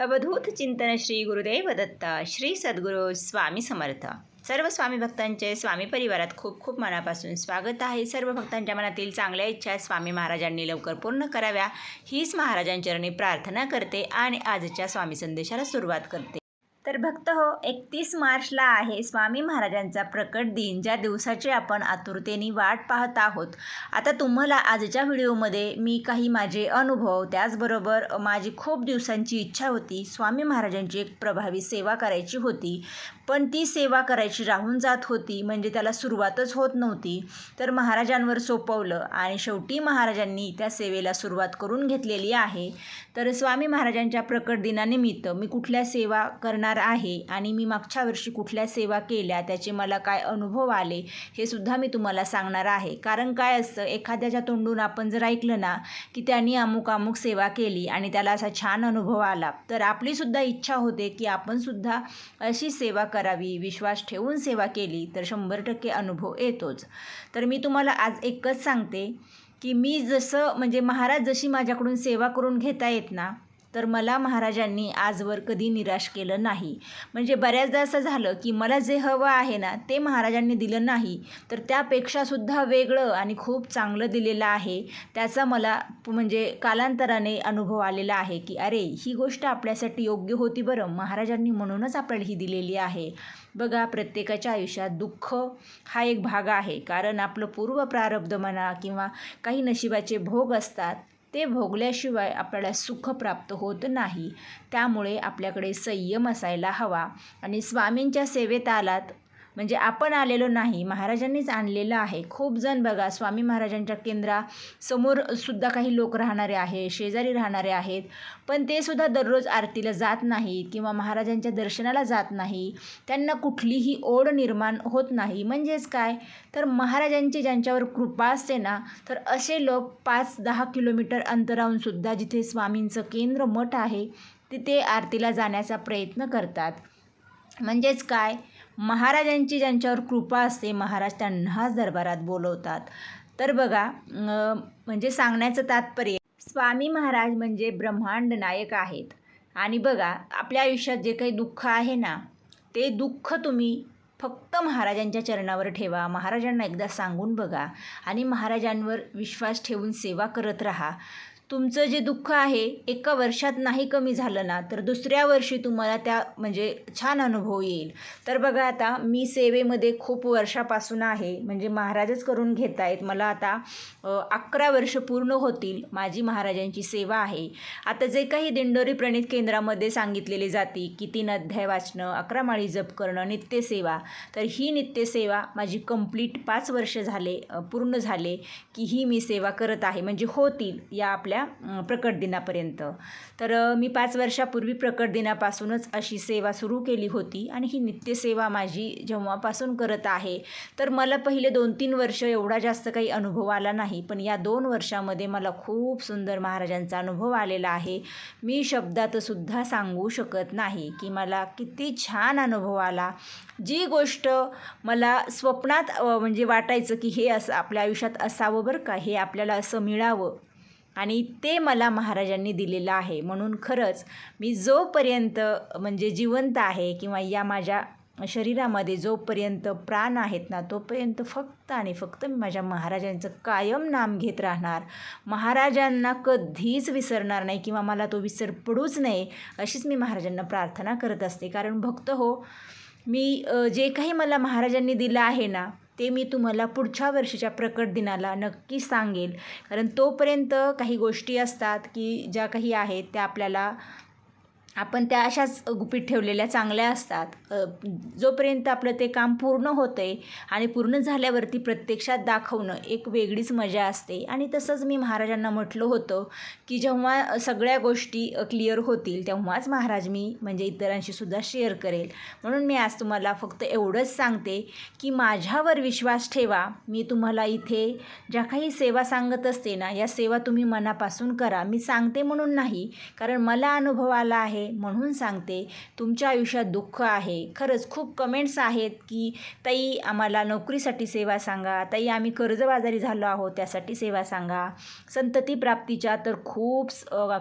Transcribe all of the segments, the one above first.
अवधूत चिंतन श्री गुरुदेव दत्त श्री सद्गुरू स्वामी समर्थ. सर्व स्वामी भक्तांचे स्वामी परिवारात खूप खूप मनापासून स्वागत आहे. सर्व भक्तांच्या मनातील चांगल्या इच्छा स्वामी महाराजांनी लवकर पूर्ण कराव्या. हीच महाराजांचरणी प्रार्थना करते आणि आजच्या स्वामी संदेशाला सुरुवात करते. तर भक्त हो एकतीस मार्चला आहे स्वामी महाराजांचा प्रकट दिन ज्या दिवसाची आपण आतुरतेने वाट पाहत आहोत. आता तुम्हाला आजच्या व्हिडिओमध्ये मी काही माझे अनुभव त्याचबरोबर माझी खूप दिवसांची इच्छा होती स्वामी महाराजांची एक प्रभावी सेवा करायची होती. पण ती सेवा करायची राहून जात होती म्हणजे त्याला सुरुवातच होत नव्हती. तर महाराजांवर सोपवलं आणि शेवटी महाराजांनी त्या सेवेला सुरुवात करून घेतलेली आहे. तर स्वामी महाराजांच्या प्रकट दिनानिमित्त मी कुठल्या सेवा करणार आहे आणि मी मागच्या वर्षी कुठल्या सेवा केल्या त्याचे मला काय अनुभव आले हे सुद्धा मी तुम्हाला सांगणार आहे. कारण काय असतं एखाद्याच्या तोंडून आपण जर ऐकलं ना की त्यांनी अमुक अमुक सेवा केली आणि त्याला असा छान अनुभव आला तर आपलीसुद्धा इच्छा होते की आपणसुद्धा अशी सेवा करावी विश्वास ठेवून सेवा केली तर शंभर टक्के अनुभव येतोच. तर मी तुम्हाला आज एकच सांगते की मी जसं म्हणजे महाराज जशी माझ्याकडून सेवा करून घेता येत ना तर मला महाराजांनी आजवर कधी निराश केलं नाही. म्हणजे बऱ्याचदा असं झालं की मला जे हवं आहे ना ते महाराजांनी दिलं नाही. तर त्यापेक्षासुद्धा वेगळं आणि खूप चांगलं दिलेलं आहे. त्याचा मला म्हणजे कालांतराने अनुभव आलेला आहे की अरे ही गोष्ट आपल्यासाठी योग्य होती बरं. महाराजांनी म्हणूनच आपल्याला ही दिलेली आहे. बघा प्रत्येकाच्या आयुष्यात दुःख हा एक भाग आहे. कारण आपलं पूर्व प्रारब्ध म्हणा किंवा काही नशिबाचे भोग असतात ते भोगल्याशिवाय आपल्याला सुख प्राप्त होत नाही. त्यामुळे आपल्याकडे संयम असायला हवा. आणि स्वामींच्या सेवेत आलात म्हणजे आपण आलेलो नाही महाराजांनीच आणलेलं आहे. खूप जण बघा स्वामी महाराजांच्या केंद्रासमोर सुद्धा काही लोक राहणारे आहे शेजारी राहणारे आहेत. पण ते सुद्धा दररोज आरतीला जात नाहीत किंवा महाराजांच्या दर्शनाला जात नाही. त्यांना कुठलीही ओढ निर्माण होत नाही. म्हणजेच काय? तर महाराजांची ज्यांच्यावर कृपा असते ना तर असे लोक पाच दहा किलोमीटर अंतराहूनसुद्धा जिथे स्वामींचं केंद्र मठ आहे तिथे आरतीला जाण्याचा प्रयत्न करतात. म्हणजेच काय? महाराजांची ज्यांच्यावर कृपा असते महाराज त्यांनाच दरबारात बोलवतात. तर बघा म्हणजे सांगण्याचं तात्पर्य स्वामी महाराज म्हणजे ब्रह्मांड नायक आहेत. आणि बघा आपल्या आयुष्यात जे काही दुःख आहे ना ते दुःख तुम्ही फक्त महाराजांच्या चरणावर ठेवा. महाराजांना एकदा सांगून बघा. आणि महाराजांवर विश्वास ठेवून सेवा करत राहा. तुमचं जे दुःख आहे एका वर्षात नाही कमी झालं ना तर दुसऱ्या वर्षी तुम्हाला त्या म्हणजे छान अनुभव येईल. तर बघा आता मी सेवेमध्ये खूप वर्षापासून आहे म्हणजे महाराजच करून घेत आहेत मला आता अकरा वर्ष पूर्ण होतील माझी महाराजांची सेवा आहे. आता जे काही दिंडोरी प्रणित केंद्रामध्ये सांगितलेले जाते की तीन अध्याय वाचणं अकरा माळी जप करणं नित्यसेवा तर ही नित्यसेवा माझी कंप्लीट पाच वर्ष झाले पूर्ण झाले की ही मी सेवा करत आहे. म्हणजे होतील या आपल्या प्रकट दिनापर्यंत. तर मी पाच वर्षापूर्वी प्रकट दिनापासूनच अशी सेवा सुरू केली होती आणि ही नित्यसेवा माझी जेव्हापासून करत आहे तर मला पहिले दोन तीन वर्ष एवढा जास्त काही अनुभव आला नाही पण या दोन वर्षामध्ये मला खूप सुंदर महाराजांचा अनुभव आलेला आहे. मी शब्दातसुद्धा सांगू शकत नाही की मला किती छान अनुभव आला. जी गोष्ट मला स्वप्नात म्हणजे वाटायचं की हे असं आपल्या आयुष्यात असावं बरं का हे आपल्याला असं मिळावं आणि ते मला महाराजांनी दिलेलं आहे. म्हणून खरंच मी जोपर्यंत म्हणजे जिवंत आहे किंवा या माझ्या शरीरामध्ये जोपर्यंत प्राण आहेत ना तोपर्यंत फक्त आणि फक्त मी माझ्या महाराजांचं कायम नाम घेत राहणार. महाराजांना कधीच विसरणार नाही किंवा मला तो विसर पडूच नये अशीच मी महाराजांना प्रार्थना करत असते. कारण भक्त हो मी जे काही मला महाराजांनी दिलं आहे ना ते मी तुम्हाला पुढच्या वर्षीच्या प्रकट दिनाला नक्की सांगेल. कारण तोपर्यंत काही गोष्टी असतात की ज्या काही आहेत त्या आपल्याला आपण त्या अशाच गुपित ठेवलेल्या चांगल्या असतात. जोपर्यंत आपलं ते काम पूर्ण होतं आहे आणि पूर्ण झाल्यावरती प्रत्यक्षात दाखवणं एक वेगळीच मजा असते. आणि तसंच मी महाराजांना म्हटलं होतं की जेव्हा सगळ्या गोष्टी क्लिअर होतील तेव्हाच महाराज मी म्हणजे इतरांशी सुद्धा शेअर करेल. म्हणून मी आज तुम्हाला फक्त एवढंच सांगते की माझ्यावर विश्वास ठेवा. मी तुम्हाला इथे ज्या काही सेवा सांगत असते ना या सेवा तुम्ही मनापासून करा. मी सांगते म्हणून नाही कारण मला अनुभव आला आहे आहे म्हणून सांगते तुमच्या आयुष्यात दुःख आहे. खरंच खूप कमेंट्स आहेत की ताई आम्हाला नोकरीसाठी सेवा सांगा. ताई आम्ही कर्जबाजारी झालो आहोत त्यासाठी सेवा सांगा. संतती प्राप्तीच्या तर खूप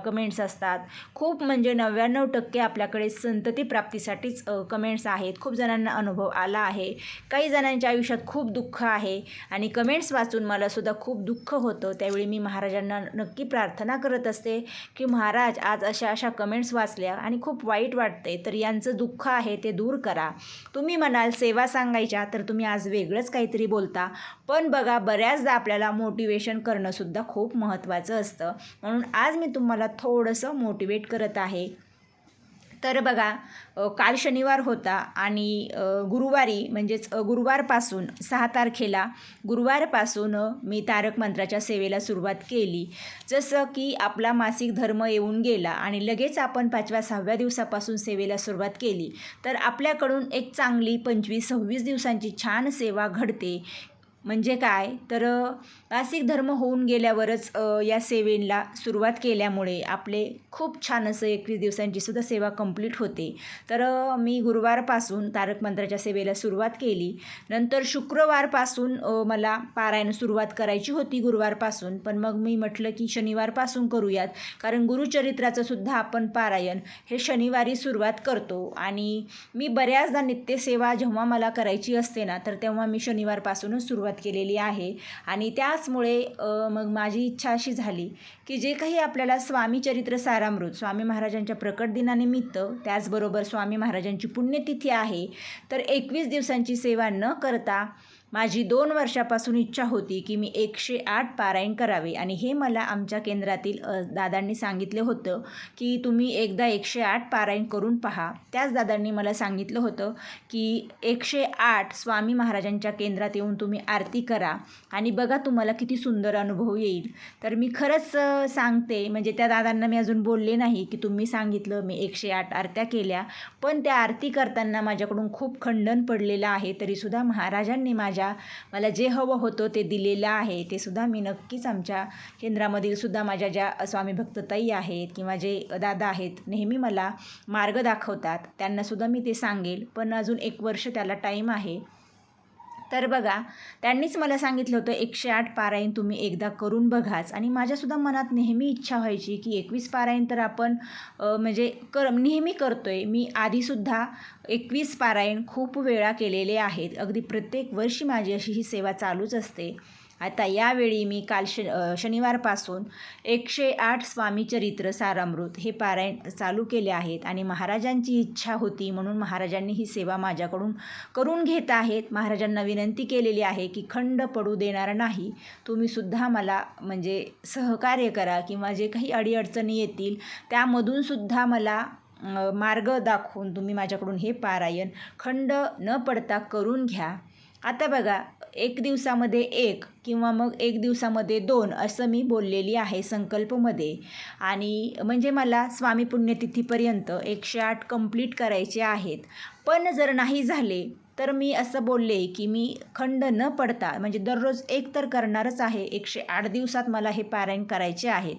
कमेंट्स असतात. खूप म्हणजे नव्याण्णव टक्के आपल्याकडे संतती प्राप्तीसाठीच कमेंट्स आहेत. खूप जणांना अनुभव आला आहे. काही जणांच्या आयुष्यात खूप दुःख आहे आणि कमेंट्स वाचून मला सुद्धा खूप दुःख होतं. त्यावेळी मी महाराजांना नक्की प्रार्थना करत असते की महाराज आज अशा अशा कमेंट्स वाचल्या. आणि खूप वाईट वाटते तर यांचं दुःख आहे ते दूर करा. तुम्ही म्हणाल सेवा सांगायच्या तर तुम्ही आज वेगळंच काहीतरी बोलता. पण बघा बऱ्याचदा आपल्याला मोटिवेशन करणंसुद्धा खूप महत्त्वाचं असतं. म्हणून आज मी तुम्हाला थोडंसं मोटिवेट करत आहे. तर बघा काल शनिवार होता आणि गुरुवारी म्हणजेच गुरुवारपासून सहा तारखेला गुरुवारपासून मी तारक मंत्राच्या सेवेला सुरुवात केली. जसं की आपला मासिक धर्म येऊन गेला आणि लगेच आपण पाचव्या सहाव्या दिवसापासून सेवेला सुरुवात केली तर आपल्याकडून एक चांगली पंचवीस सव्वीस दिवसांची छान सेवा घडते. म्हणजे काय? तर नासिक धर्म होऊन गेल्यावरच या सेवेला सुरुवात केल्यामुळे आपले खूप छान असं एकवीस दिवसांची सुद्धा सेवा कंप्लीट होते. तर मी गुरुवारपासून तारक मंत्राच्या सेवेला सुरुवात केली. नंतर शुक्रवारपासून मला पारायण सुरुवात करायची होती गुरुवारपासून. पण मग मी म्हटलं की शनिवारपासून करूयात. कारण गुरुचरित्राचं सुद्धा आपण पारायण हे शनिवारी सुरुवात करतो. आणि मी बऱ्याचदा नित्यसेवा जेव्हा मला करायची असते ना तर तेव्हा मी शनिवारपासूनच सुरुवात केलेली आहे. आणि त्याचमुळे मग माझी इच्छा अशी झाली की जे काही आपल्याला स्वामी चरित्र सारामृत स्वामी महाराजांच्या प्रकट दिनानिमित्त त्याचबरोबर स्वामी महाराजांची पुण्यतिथी आहे तर एकवीस दिवसांची सेवा न करता माझी दोन वर्षापासून इच्छा होती की मी एकशे आठ पारायण करावे. आणि हे मला आमच्या केंद्रातील दादांनी सांगितले होतं की तुम्ही एकदा एकशे आठ पारायण करून पहा. त्याच दादांनी मला सांगितलं होतं की एकशे आठ स्वामी महाराजांच्या केंद्रात येऊन तुम्ही आरती करा आणि बघा तुम्हाला किती सुंदर अनुभव येईल. तर मी खरंच सांगते म्हणजे त्या दादांना मी अजून बोलले नाही की तुम्ही सांगितलं मी एकशे आठ आरत्या केल्या. पण त्या आरती करताना माझ्याकडून खूप खंडन पडलेलं आहे तरीसुद्धा महाराजांनी माझ्या माझ्या मला जे हवं होतं ते दिलेलं आहे ते सुद्धा मी नक्कीच आमच्या केंद्रामधील सुद्धा माझ्या ज्या स्वामी भक्तताई आहेत किंवा जे दादा आहेत नेहमी मला मार्ग दाखवतात. त्यांनासुद्धा मी ते सांगेल. पण अजून एक वर्ष त्याला टाईम आहे. तर बघा त्यांनीच मला सांगितलं होतं एकशे आठ पारायण तुम्ही एकदा करून बघाच. आणि माझ्यासुद्धा मनात नेहमी इच्छा व्हायची की एकवीस पारायण तर आपण म्हणजे कर नेहमी करतो आहे मी आधीसुद्धा एकवीस पारायण खूप वेळा केलेले आहेत. अगदी प्रत्येक वर्षी माझी अशी ही सेवा चालूच असते. आता यावेळी मी काल श शनिवारपासून एकशे आठ स्वामी चरित्र सारामृत हे पारायण चालू केले आहेत आणि महाराजांची इच्छा होती म्हणून महाराजांनी ही सेवा माझ्याकडून करून घेत आहेत. महाराजांना विनंती केलेली आहे की खंड पडू देणार नाही. तुम्हीसुद्धा मला म्हणजे सहकार्य करा किंवा जे काही अडीअडचणी येतील त्यामधूनसुद्धा मला मार्ग दाखवून तुम्ही माझ्याकडून हे पारायण खंड न पडता करून घ्या. आता बघा एक दिवसामध्ये एक किंवा मग एक दिवसामध्ये दोन असं मी बोललेली आहे संकल्पमध्ये. आणि म्हणजे मला स्वामी पुण्यतिथीपर्यंत एकशे आठ कंप्लीट करायचे आहेत. पण जर नाही झाले तर मी असं बोलले की मी खंड न पडता म्हणजे दररोज एक तर करणारच आहे एकशे आठ दिवसात मला हे पारायण करायचे आहेत.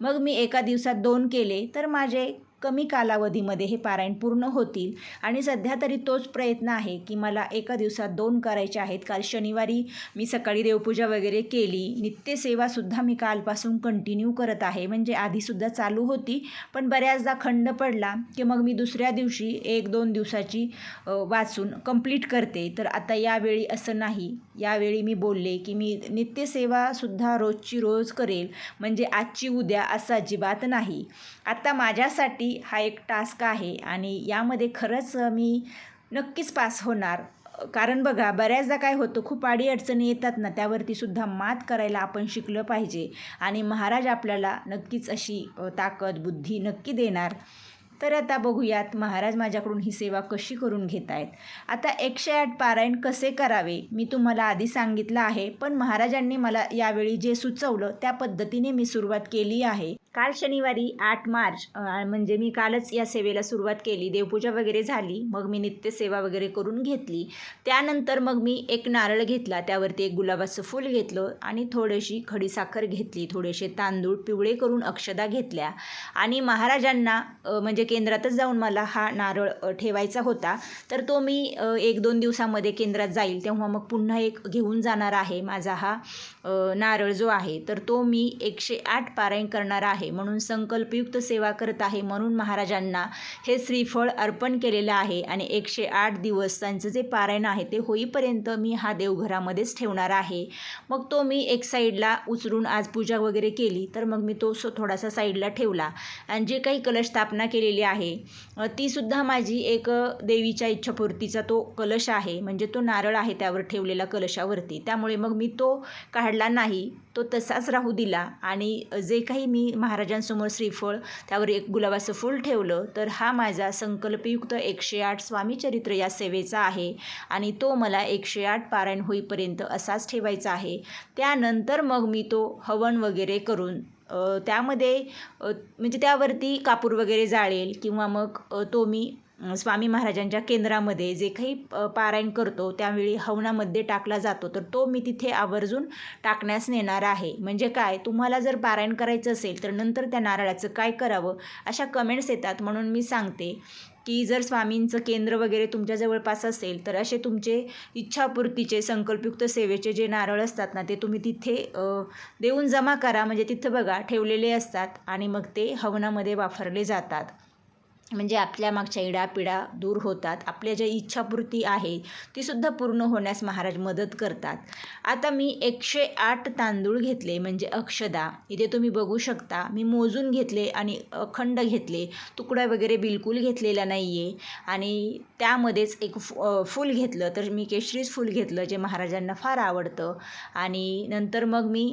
मग मी एका दिवसात दोन केले तर माझे कमी कालावधीमध्ये हे पारायण पूर्ण होतील. आणि सध्या तरी तोच प्रयत्न आहे की मला एका दिवसात दोन करायचे आहेत. काल शनिवारी मी सकाळी देवपूजा वगैरे केली. नित्यसेवासुद्धा मी कालपासून कंटिन्यू करत आहे. म्हणजे आधीसुद्धा चालू होती पण बऱ्याचदा खंड पडला की मग मी दुसऱ्या दिवशी एक दोन दिवसाची वाचून कंप्लीट करते. तर आता यावेळी असं नाही. यावेळी मी बोलले की मी नित्यसेवासुद्धा रोजची रोज करेल. म्हणजे आजची उद्या असं अजिबात नाही. आता माझ्यासाठी हा एक टास्क आहे आणि यामध्ये खरंच मी नक्कीच पास होणार. कारण बघा बऱ्याचदा काय होतं खूप अडीअडचणी येतात ना त्यावरती सुद्धा मात करायला आपण शिकलं पाहिजे आणि महाराज आपल्याला नक्कीच अशी ताकद बुद्धी नक्की देणार. तर आता बघूयात महाराज माझ्याकडून ही सेवा कशी करून घेत आहेत आता एकशे आठ पारायण कसे करावे मी तुम्हाला आधी सांगितलं आहे पण महाराजांनी मला यावेळी जे सुचवलं त्या पद्धतीने मी सुरुवात केली आहे. काल शनिवारी आठ मार्च म्हणजे मी कालच या सेवेला सुरुवात केली. देवपूजा वगैरे झाली. मग मी नित्यसेवा वगैरे करून घेतली. त्यानंतर मग मी एक नारळ घेतला. त्यावरती एक गुलाबाचं फूल घेतलं आणि थोडीशी खडीसाखर घेतली. थोडेसे तांदूळ पिवळे करून अक्षदा घेतल्या. आणि महाराजांना म्हणजे केंद्रातच जाऊन मला हा नारळ ठेवायचा होता. तर तो मी एक दोन दिवसामध्ये केंद्रात जाईल. तेव्हा मग पुन्हा एक घेऊन जाणार आहे माझा हा नारळ जो आहे. तर तो मी एकशे आठ पारायण करणार आहे. म्हणून संकल्पयुक्त सेवा करत आहे. म्हणून महाराजांना हे श्रीफळ अर्पण केलेलं आहे आणि एकशे आठ दिवस त्यांचं जे पारायण आहे ते होईपर्यंत मी हा देवघरामध्येच ठेवणार आहे. मग तो मी एक साईडला उचलून आज पूजा वगैरे केली तर मग मी तो सो थोडासा साईडला ठेवला. आणि जे काही कलश स्थापना केलेली आहे तीसुद्धा माझी एक देवीच्या इच्छापूर्तीचा तो कलश आहे. म्हणजे तो नारळ आहे त्यावर ठेवलेला कलशावरती. त्यामुळे मग मी तो काढला नाही. तो तसाच राहू दिला. आणि जे काही मी महाराजांसमोर श्रीफळ त्यावर एक गुलाबाचं फूल ठेवलं तर हा माझा संकल्पयुक्त एकशे आठ स्वामीचरित्र या सेवेचा आहे. आणि तो मला एकशे आठ पारायण होईपर्यंत असाच ठेवायचा आहे. त्यानंतर मग मी तो हवन वगैरे करून त्यामध्ये म्हणजे त्यावरती कापूर वगैरे जाळेल किंवा मग तो मी स्वामी महाराजांच्या केंद्रामध्ये जे काही पारायण करतो त्यावेळी हवनामध्ये टाकला जातो. तर तो मी तिथे आवर्जून टाकण्यास नेणार आहे. म्हणजे काय? तुम्हाला जर पारायण करायचं असेल तर नंतर त्या नारळाचं काय करावं? अशा कमेंट्स येतात. म्हणून मी सांगते की जर स्वामींचं केंद्र वगैरे तुमच्या जवळपास असेल तर असे तुमचे इच्छापूर्तीचे संकल्पयुक्त सेवेचे जे नारळ असतात ना ते तुम्ही तिथे देऊन जमा करा. म्हणजे तिथं बघा ठेवलेले असतात आणि मग ते हवनामध्ये वापरले जातात. म्हणजे आपल्या मागच्या इडापिडा दूर होतात आपल्या ज्या इच्छापूर्ती आहे तीसुद्धा पूर्ण होण्यास महाराज मदत करतात. आता मी एकशे आठ तांदूळ घेतले म्हणजे अक्षदा. इथे तुम्ही बघू शकता मी मोजून घेतले आणि अखंड घेतले. तुकडा वगैरे बिलकुल घेतलेला नाही आहे आणि त्यामध्येच एक फूल घेतलं तर मी केशरीच फूल घेतलं जे महाराजांना फार आवडतं. आणि नंतर मग मी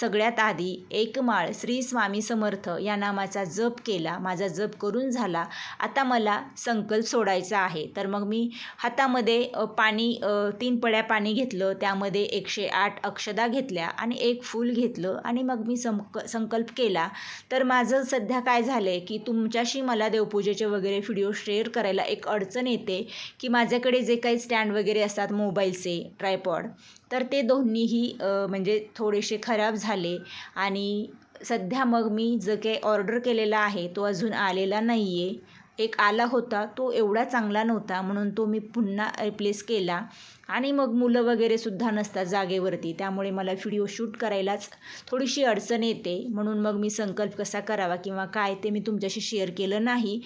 सगळ्यात आधी एक माळ श्री स्वामी समर्थ या नामाचा जप केला. माझा जप करून झाला. आता मला संकल्प सोडायचा आहे. तर मग मी हातामध्ये पाणी तीन पड्या पाणी घेतलं. त्यामध्ये एकशे आठ अक्षदा घेतल्या आणि एक फूल घेतलं आणि मग मी संक संकल्प केला. तर माझं सध्या काय झालं आहे की तुमच्याशी मला देवपूजेचे वगैरे व्हिडिओ शेअर करायला एक अडचण येते की माझ्याकडे जे काही स्टँड वगैरे असतात मोबाईलचे ट्रायपॉड तर ते दोन्हीही म्हणजे थोडेसे खराब झाले आणि सध्या मग मी जो काही ऑर्डर केलेला आहे तो अजून आलेला नाही आहे एक आला होता तो एवढा चांगला नव्हता म्हणून तो मी पुन्हा रिप्लेस केला. आणि मग मुलं वगैरे सुद्धा नसतात जागेवरती त्यामुळे मला व्हिडिओ शूट करायलाच थोडीशी अडचण येते. म्हणून मग मी संकल्प कसा करावा किंवा काय ते मी तुमच्याशी शेअर केलं नाही.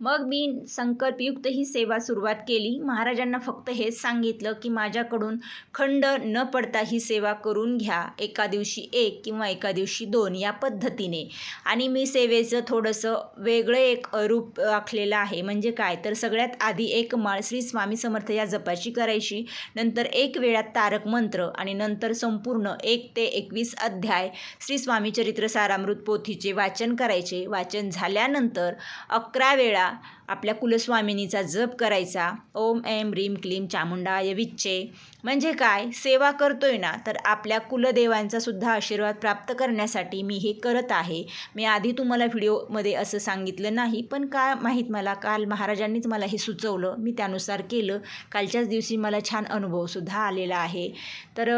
मग मी संकल्पयुक्त ही सेवा सुरुवात केली. महाराजांना फक्त हेच सांगितलं की माझ्याकडून खंड न पडता ही सेवा करून घ्या. एका दिवशी एक किंवा एका दिवशी दोन या पद्धतीने. आणि मी सेवेचं थोडंसं वेगळं एक रूप आखलेलं आहे. म्हणजे काय? तर सगळ्यात आधी एक माळ श्री स्वामी समर्थ या जपाची करायची. नंतर एक वेळात तारक मंत्र आणि नंतर संपूर्ण एक ते एकवीस अध्याय श्री स्वामी चरित्र सारामृत पोथीचे वाचन करायचे. वाचन झाल्यानंतर अकरा वेळा sea, आपल्या कुलस्वामिनीचा जप करायचा. ओम ऐम रीम क्लीम चामुंडाय विच्चे म्हणजे काय? सेवा करतोय ना तर आपल्या कुलदेवांचा सुद्धा आशीर्वाद प्राप्त करण्यासाठी मी हे करत आहे. मी आधी तुम्हाला व्हिडिओमध्ये असं सांगितलं नाही पण काय माहीत मला काल महाराजांनीच मला हे सुचवलं. मी त्यानुसार केलं. कालच्याच दिवशी मला छान अनुभवसुद्धा आलेला आहे. तर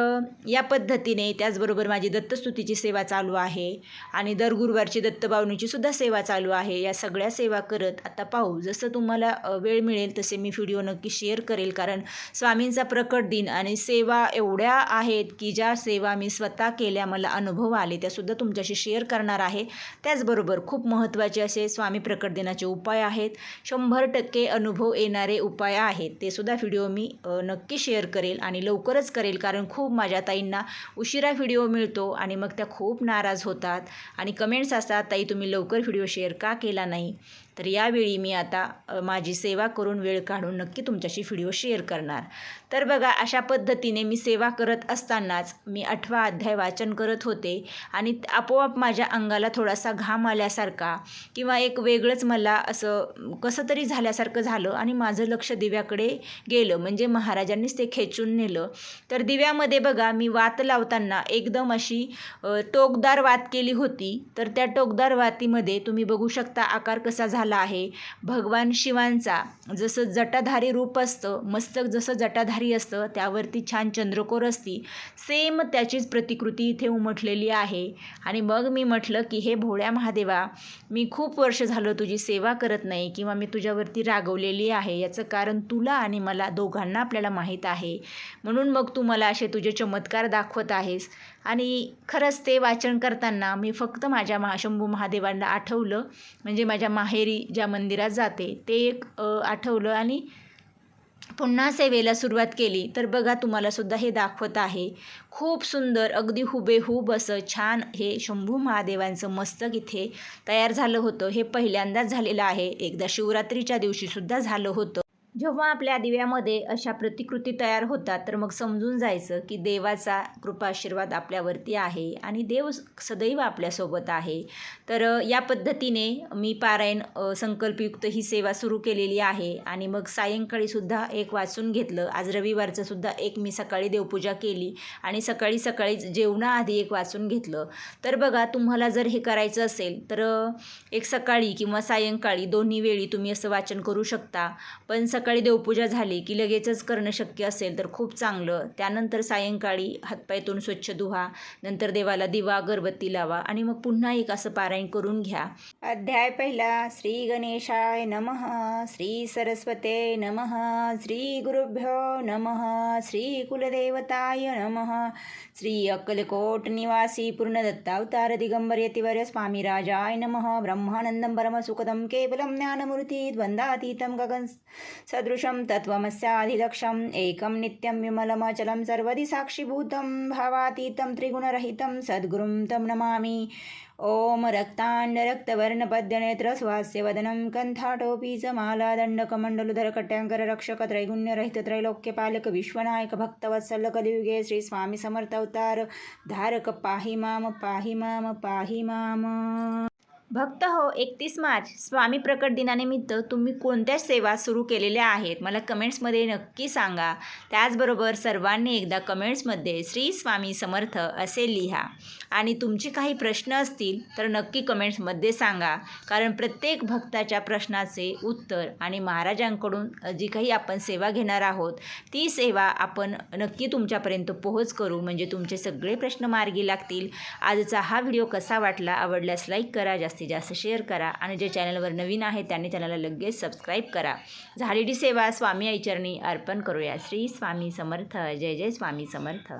या पद्धतीने त्याचबरोबर माझी दत्तस्तुतीची सेवा चालू आहे. आणि दर गुरुवारची दत्तबावणीची सुद्धा सेवा चालू आहे. या सगळ्या सेवा करत आता पाहू जसं तुम्हाला वेळ मिळेल तसे मी व्हिडिओ नक्की शेअर करेल. कारण स्वामींचा प्रकट दिन आणि सेवा एवढ्या आहेत की ज्या सेवा मी स्वतः केल्या मला अनुभव आले त्यासुद्धा तुमच्याशी शेअर करणार आहे. त्याचबरोबर खूप महत्त्वाचे असे स्वामी प्रकट दिनाचे उपाय आहेत. शंभर टक्के अनुभव येणारे उपाय आहेत. ते सुद्धा व्हिडिओ मी नक्की शेअर करेल आणि लवकरच करेल. कारण खूप माझ्या ताईंना उशिरा व्हिडिओ मिळतो आणि मग त्या खूप नाराज होतात. आणि कमेंट्स असतात ताई तुम्ही लवकर व्हिडिओ शेअर का केला नाही? तर यावेळी मी आता माझी सेवा करून वेळ काढून नक्की तुमच्याशी व्हिडिओ शेअर करणार. तर बघा अशा पद्धतीने मी सेवा करत असतानाच मी आठवा अध्याय वाचन करत होते आणि आपोआप माझ्या अंगाला थोडासा घाम आल्यासारखा किंवा एक वेगळंच मला असं कसं तरी झाल्यासारखं झालं आणि माझं लक्ष दिव्याकडे गेलं. म्हणजे महाराजांनीच ते खेचून नेलं. तर दिव्यामध्ये बघा मी वात लावताना एकदम अशी टोकदार वात केली होती. तर त्या टोकदार वातीमध्ये तुम्ही बघू शकता आकार कसा झाला आहे. भगवान शिवांचा जसं जटाधारी रूप असतं मस्तक जसं जटाधारी असतं त्यावरती छान चंद्रकोर असती. सेम त्याचीच प्रतिकृती इथे उमटलेली आहे. आणि मग मी म्हटलं की हे भोळ्या महादेवा मी खूप वर्ष झालं तुझी सेवा करत नाही किंवा मी तुझ्यावरती रागवलेली आहे. याचं कारण तुला आणि मला दोघांना आपल्याला माहीत आहे. म्हणून मग तू मला असे तुझे चमत्कार दाखवत आहेस. आणि खरंच ते वाचन करताना मी फक्त माझ्या महाशंभू महादेवांना आठवलं. म्हणजे माझ्या माहेरी ज्या मंदिरात जाते ते एक आठवलं आणि पुन्हा सेवेला सुरुवात केली. तर बघा तुम्हाला सुद्धा हे दाखवत आहे. खूप सुंदर अगदी हुबेहूब असं छान हे शंभू महादेवांचं मस्तक इथे तयार झालं होतं. हे पहिल्यांदाच झालेलं आहे. एकदा शिवरात्रीच्या दिवशीसुद्धा झालं होतं. जेव्हा आपल्या दिव्यामध्ये अशा प्रतिकृती तयार होतात तर मग समजून जायचं की देवाचा कृपाशीर्वाद आपल्यावरती आहे आणि देव सदैव आपल्यासोबत आहे. तर या पद्धतीने मी पारायण संकल्पयुक्त ही सेवा सुरू केलेली आहे आणि मग सायंकाळीसुद्धा एक वाचून घेतलं. आज रविवारचं सुद्धा एक मी सकाळी देवपूजा केली आणि सकाळी सकाळी जेवणाआधी एक वाचून घेतलं. तर बघा तुम्हाला जर हे करायचं असेल तर एक सकाळी किंवा सायंकाळी दोन्ही वेळी तुम्ही असं वाचन करू शकता. पण सकाळी देवपूजा झाली की लगेचच करणं शक्य असेल तर खूप चांगलं. त्यानंतर सायंकाळी हातपाय तोंड स्वच्छ धुवा नंतर देवाला दिवा अगरबत्ती लावा आणि मग पुन्हा एक असं पारायण करून घ्या. अध्याय पहिला श्री गणेशाय नमः श्री सरस्वते नमः श्री गुरुभ्यो नमः श्री कुलदेवताय नमः श्री अक्कलकोट निवासी पूर्णदत्तावतार दिगंबर यतिवर्य स्वामी राजाय नम ब्रह्मानंदम परमसुखदम केवलं ज्ञानमूर्ती द्वन्द्वातीतं गगन सदृशं तत्त्वमस्याधिलक्षम् एकं नित्यं विमलमचलं सर्वदि साक्षिभूतं भावातीतं त्रिगुणरहितं सद्गुरुं तं नमामि। ॐ रक्ताण्डरक्तवर्णपद्यनेत्रस्वास्यवदनं स्वास्य च मालादण्डकमण्डलुधर कट्याङ्कर रक्षक समर्थ अवतार धारक पाहि माम पाहि माम पाहि माम। भक्त हो एकतीस मार्च स्वामी प्रकट दिनानिमित्त तुम्ही कोणत्या सेवा सुरू केलेल्या आहेत? मला कमेंट्समध्ये नक्की सांगा. त्याचबरोबर सर्वांनी एकदा कमेंट्समध्ये श्री स्वामी समर्थ असे लिहा. आणि तुमचे काही प्रश्न असतील तर नक्की कमेंट्समध्ये सांगा. कारण प्रत्येक भक्ताच्या प्रश्नाचे उत्तर आणि महाराजांकडून जी काही आपण सेवा घेणार आहोत ती सेवा आपण नक्की तुमच्यापर्यंत पोहोच करू. म्हणजे तुमचे सगळे प्रश्न मार्गी लागतील. आजचा हा व्हिडिओ कसा वाटला आवडल्यास लाईक करा. जास्तीत जास्त शेअर करा आणि जे चॅनलवर नवीन आहे त्यांनी चॅनलला लगेच सबस्क्राईब करा. झालेली सेवा स्वामी आईचरणी अर्पण करूया. श्री स्वामी समर्थ. जय जय स्वामी समर्थ.